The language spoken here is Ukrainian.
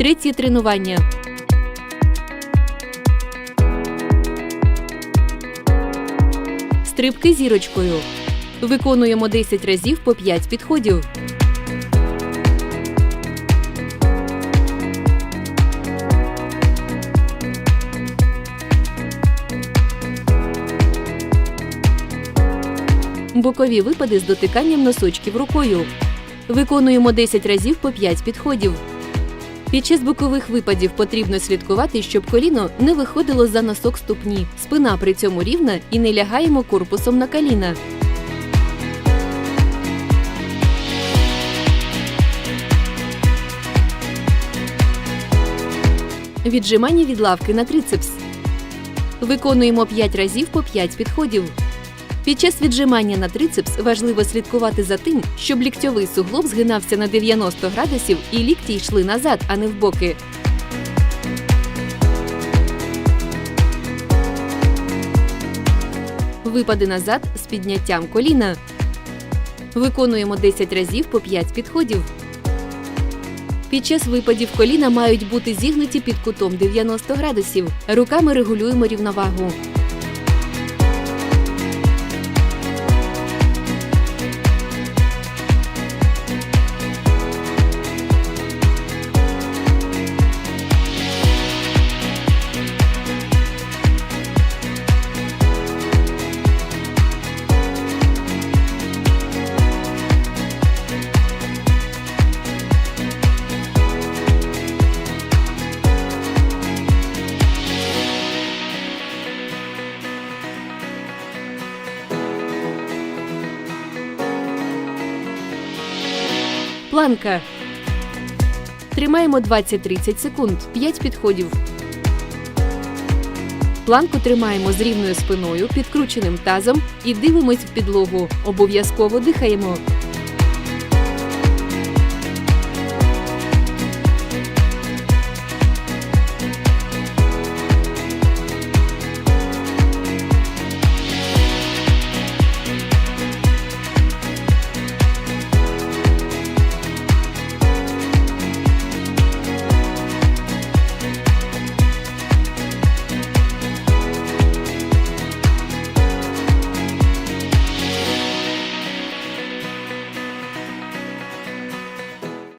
Третє тренування. Стрибки зірочкою. Виконуємо 10 разів по 5 підходів. Бокові випади з дотиканням носочків рукою. Виконуємо 10 разів по 5 підходів. Під час бокових випадів потрібно слідкувати, щоб коліно не виходило за носок ступні. Спина при цьому рівна і не лягаємо корпусом на коліна. Віджимання від лавки на трицепс. Виконуємо 5 разів по 5 підходів. Під час віджимання на трицепс важливо слідкувати за тим, щоб ліктьовий суглоб згинався на 90 градусів і лікті йшли назад, а не в боки. Випади назад з підняттям коліна. Виконуємо 10 разів по 5 підходів. Під час випадів коліна мають бути зігнуті під кутом 90 градусів. Руками регулюємо рівновагу. Планка. Тримаємо 20-30 секунд, 5 підходів. Планку тримаємо з рівною спиною, підкрученим тазом і дивимось в підлогу. Обов'язково дихаємо.